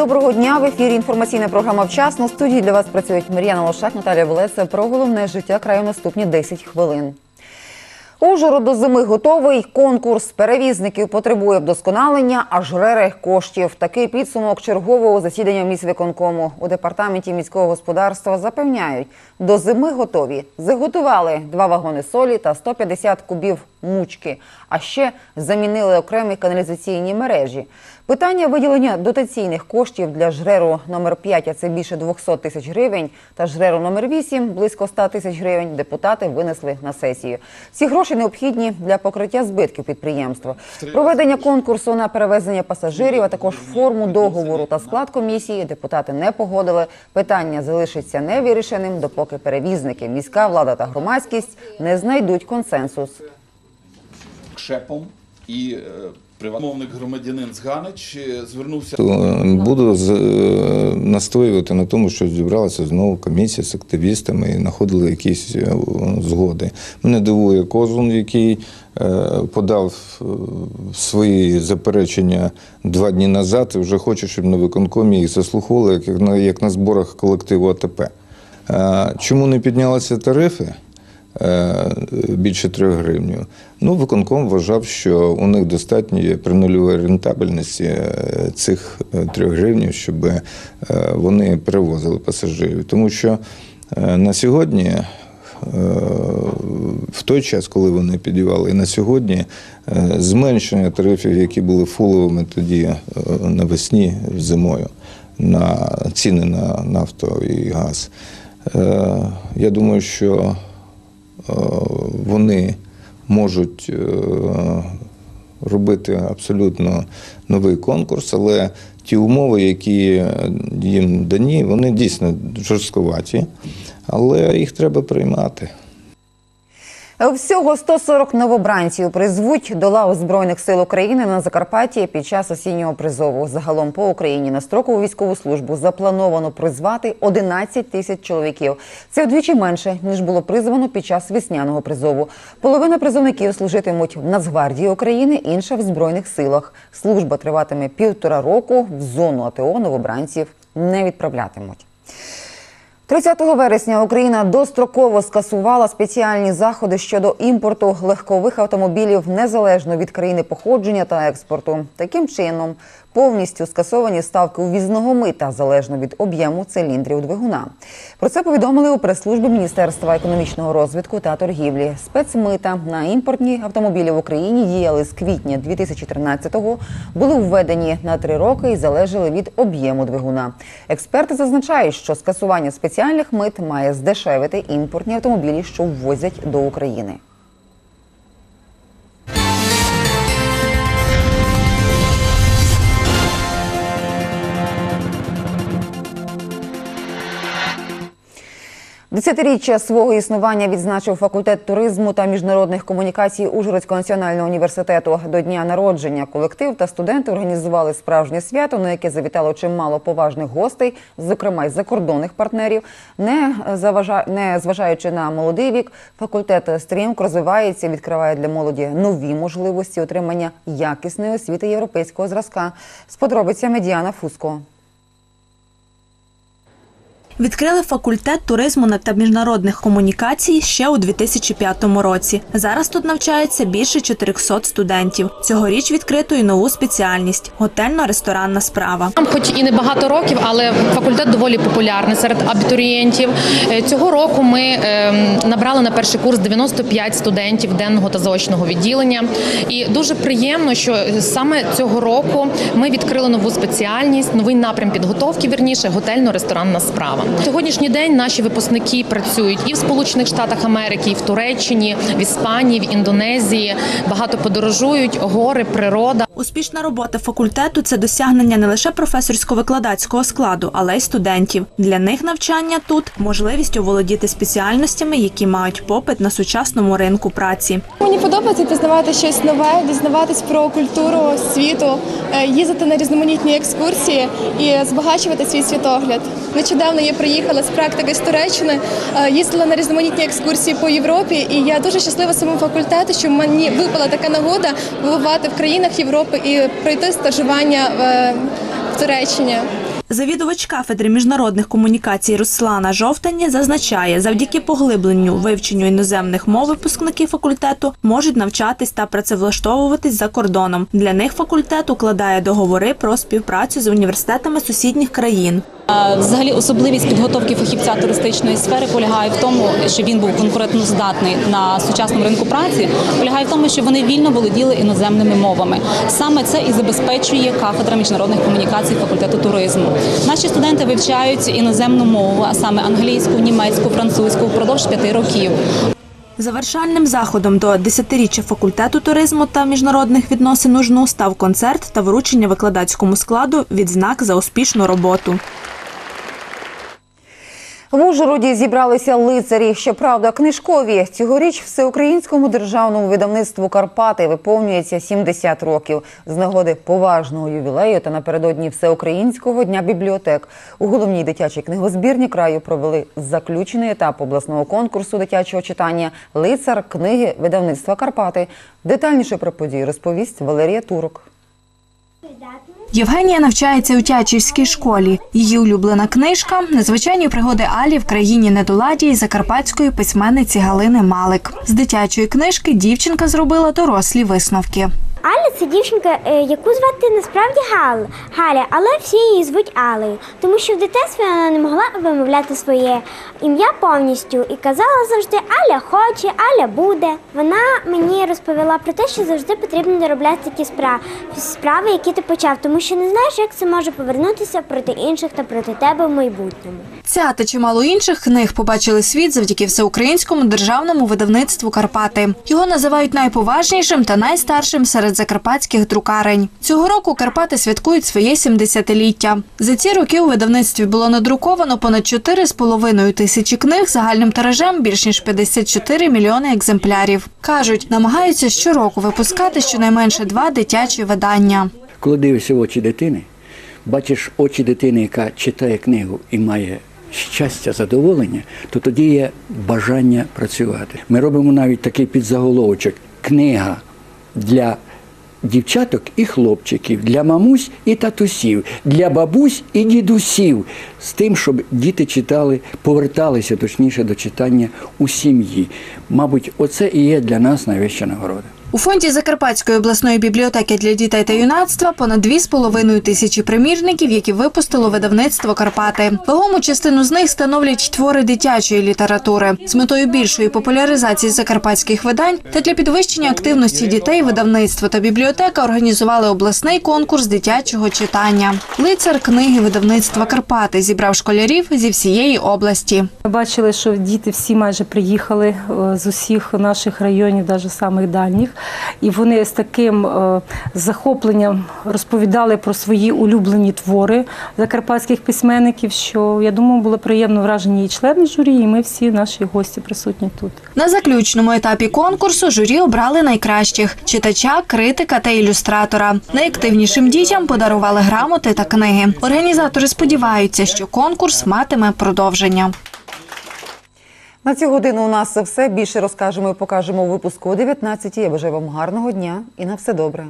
Доброго дня в ефірі. Інформаційна програма вчасно. Студії для вас працюють Мар'яна Лошак, Наталія Волеса. Про головне життя краю наступні 10 хвилин. Ужгород до зими готовий. Конкурс перевізників потребує вдосконалення, а жрере коштів. Такий підсумок чергового засідання міськвиконкому. У департаменті міського господарства запевняють, до зими готові. Заготували два вагони солі та 150 кубів мучки. А ще замінили окремі каналізаційні мережі. Питання виділення дотаційних коштів для жреру номер 5, а це більше 200 тисяч гривень, та жреру номер 8 – близько 100 тисяч гривень, депутати винесли на сесію. Ці гроші необхідні для покриття збитків підприємства. Проведення конкурсу на перевезення пасажирів, а також форму договору та склад комісії депутати не погодили. Питання залишиться невирішеним, допоки перевізники, міська влада та громадськість не знайдуть консенсус. Кшепом і е, приватмовник громадянин з Ганич е, звернувся е, Буду е, настоювати на тому, що зібралася знову комісія з активістами і знаходили якісь е, згоди. Мене дивує Козун, який е, подав е, свої заперечення два дні назад і вже хоче, щоб на виконкомі їх заслуховували, як на, зборах колективу АТП. Е, Чому не піднялися тарифи? Е, більше 3 гривень. Ну, виконком вважав, що у них достатньо є при нульовій рентабельності е, цих 3 гривень, щоб е, вони перевозили пасажирів. Тому що е, на сьогодні. е, В той час, коли вони підівали, і на сьогодні е, зменшення тарифів, які були фуловими тоді е, навесні зимою, на ціни на нафту і газ. Е, Я думаю, що е, вони можуть е, робити абсолютно новий конкурс, але ті умови, які їм дані, вони дійсно жорстковаті, але їх треба приймати. Всього 140 новобранців призвуть до лав Збройних сил України на Закарпатті під час осіннього призову. Загалом по Україні на строкову військову службу заплановано призвати 11 тисяч чоловіків. Це вдвічі менше ніж було призвано під час весняного призову. Половина призовників служитимуть в Нацгвардії України, інша в збройних силах. Служба триватиме півтора року. В зону АТО новобранців не відправлятимуть. 30 вересня Україна достроково скасувала спеціальні заходи щодо імпорту легкових автомобілів незалежно від країни походження та експорту. Таким чином, повністю скасовані ставки увізного мита залежно від об'єму циліндрів двигуна. Про це повідомили у прес-службі Міністерства економічного розвитку та торгівлі. Спецмита на імпортні автомобілі в Україні діяли з квітня 2013-го, були введені на три роки і залежали від об'єму двигуна. Експерти зазначають, що скасування спеціальних мит має здешевити імпортні автомобілі, що ввозять до України. Десятиріччя свого існування відзначив факультет туризму та міжнародних комунікацій Ужгородського національного університету. До дня народження колектив та студенти організували справжнє свято, на яке завітало чимало поважних гостей, зокрема й закордонних партнерів. Не заважа... не зважаючи на молодий вік, факультет стрімко розвивається, відкриває для молоді нові можливості отримання якісної освіти європейського зразка. З подробицями Діана Фуско. Відкрили факультет туризму та міжнародних комунікацій ще у 2005 році. Зараз тут навчається більше 400 студентів. Цьогоріч відкрито й нову спеціальність готельно-ресторанна справа. Нам хоч і не багато років, але факультет доволі популярний серед абітурієнтів. Е, Цього року ми ем, набрали на перший курс 95 студентів денного та заочного відділення. І дуже приємно, що саме цього року ми відкрили нову спеціальність, новий напрям підготовки, вірніше готельно-ресторанна справа. Сьогоднішній день наші випускники працюють і в Сполучених Штатах Америки, і в Туреччині, в Іспанії, в Індонезії. Багато подорожують, гори, природа. Успішна робота факультету це досягнення не лише професорсько-викладацького складу, але й студентів. Для них навчання тут можливість оволодіти спеціальностями, які мають попит на сучасному ринку праці. Мені подобається пізнавати щось нове, дізнаватись про культуру світу, е, їздити на різноманітні екскурсії і збагачувати свій світогляд. Нещодавно я приїхала з практики з Туреччини, е, їздила на різноманітні екскурсії по Європі, і я дуже щаслива своєму факультету, що мені випала така нагода побувати в країнах Європи і пройти стажування в Туреччині. Завідувач кафедри міжнародних комунікацій Руслана Жовтані зазначає, завдяки поглибленню вивченню іноземних мов випускники факультету можуть навчатись та працевлаштовуватись за кордоном. Для них факультет укладає договори про співпрацю з університетами сусідніх країн. Взагалі, особливість підготовки фахівця туристичної сфери полягає в тому, що він був конкурентноздатний на сучасному ринку праці. Полягає в тому, що вони вільно володіли іноземними мовами. Саме це і забезпечує кафедра міжнародних комунікацій факультету туризму. Наші студенти вивчають іноземну мову, а саме англійську, німецьку, французьку впродовж п'яти років. Завершальним заходом до 10-річчя факультету туризму та міжнародних відносин УЖНУ став концерт та вручення викладацькому складу відзнак за успішну роботу. В Ужгороді зібралися лицарі. Щоправда, книжкові. Цьогоріч всеукраїнському державному видавництву Карпати виповнюється 70 років. З нагоди поважного ювілею та напередодні всеукраїнського дня бібліотек у головній дитячій книгозбірні краю провели заключений етап обласного конкурсу дитячого читання Лицар книги видавництва Карпати. Детальніше про події розповість Валерія Турок. Євгенія навчається у Тячівській школі. Її улюблена книжка незвичайні пригоди Алі в країні недоладі і закарпатської письменниці Галини Малик. З дитячої книжки дівчинка зробила дорослі висновки. Це дівчинка, е, яку звати насправді Гал, Галя, але всі її звуть Алею, тому що в дитинстві вона не могла вимовляти своє ім'я повністю і казала завжди Аля хоче, Аля буде. Вона мені розповіла про те, що завжди потрібно доробляти такі справи, які ти почав, тому що не знаєш, як це може повернутися проти інших та проти тебе в майбутньому. Ця та чимало інших книг побачили світ завдяки всеукраїнському державному видавництву Карпати. Його називають найповажнішим та найстаршим серед закарпатських друкарень. Цього року Карпати святкують своє 70-ліття. За ці роки у видавництві було надруковано понад 4,5 тисячі книг загальним тиражем більш ніж 54 мільйони екземплярів. кажуть, намагаються щороку випускати щонайменше два дитячі видання. Коли дивишся в очі дитини, бачиш очі дитини, яка читає книгу і має щастя, задоволення, то тоді є бажання працювати. Ми робимо навіть такий підзаголовочок книга для дівчаток і хлопчиків, для мамусь і татусів, для бабусь і дідусів, з тим, щоб діти читали, поверталися точніше до читання у сім'ї. Мабуть, оце і є для нас найвища нагорода. У фонді Закарпатської обласної бібліотеки для дітей та юнацтва понад 2,5 тисячі примірників, які випустило видавництво Карпати. Вагому частину з них становлять твори дитячої літератури з метою більшої популяризації закарпатських видань та для підвищення активності дітей видавництво та бібліотека організували обласний конкурс дитячого читання. Лицар книги видавництва Карпати зібрав школярів зі всієї області. Ми бачили, що діти всі майже приїхали е, з усіх наших районів, навіть самих дальніх, і вони з таким е, захопленням розповідали про свої улюблені твори закарпатських письменників. Що я думаю, було приємно вражені і члени журі, і ми всі наші гості присутні тут. На заключному етапі конкурсу журі обрали найкращих читача, критика та ілюстратора. Найактивнішим дітям подарували грамоти та книги. Організатори сподіваються, що конкурс матиме продовження. На цю годину у нас це все. Більше розкажемо і покажемо у випуску о 19 Я бажаю вам гарного дня і на все добре.